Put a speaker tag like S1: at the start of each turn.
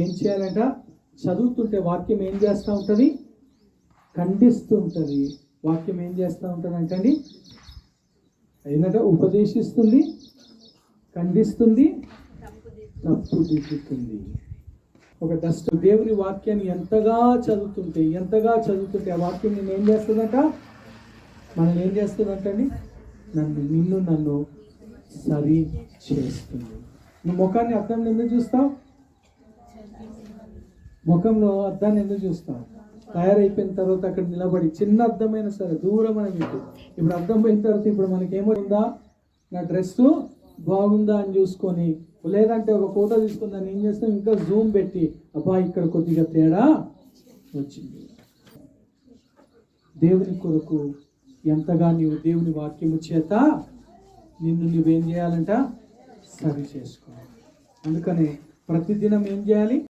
S1: ఏం చేయాలంట? చదువుతుంటే వాక్యం ఏం చేస్తూ ఉంటుంది? ఖండిస్తూ ఉంటుంది. వాక్యం ఏం చేస్తూ ఉంటుంది అంటండి ఏంటంటే ఉపదేశిస్తుంది ఖండిస్తుంది తప్పుదిద్దుతుంది ఒక డస్ట్ దేవుని వాక్యాన్ని ఎంతగా చదువుతుంటే ఎంతగా చదువుతుంటే ఆ వాక్యం నేను ఏం చేస్తుందంట? మనం ఏం చేస్తుందంటండి నన్ను నిన్ను నన్ను సరి చేస్తుంది. నువ్వు ముఖాన్ని అర్థం ఎందుకు చూస్తావు? ముఖంలో అద్దాన్ని ఎందుకు చూస్తాం తయారైపోయిన తర్వాత అక్కడ నిలబడి చిన్న అర్థమైన సరే దూరం అని మీకు ఇప్పుడు అర్థం పోయిన తర్వాత ఇప్పుడు మనకి ఏమవుతుందా నా డ్రెస్ బాగుందా అని చూసుకొని లేదంటే ఒక ఫోటో తీసుకుని దాన్ని ఏం చేస్తాం ఇంకా జూమ్ పెట్టి అబ్బా ఇక్కడ కొద్దిగా తేడా వచ్చింది. దేవుని కొరకు ఎంతగా నీవు దేవుని వాక్యము చేత నిన్ను నువ్వేం చేయాలంట? సరి చేసుకో. అందుకని ప్రతిదినం ఏం చేయాలి?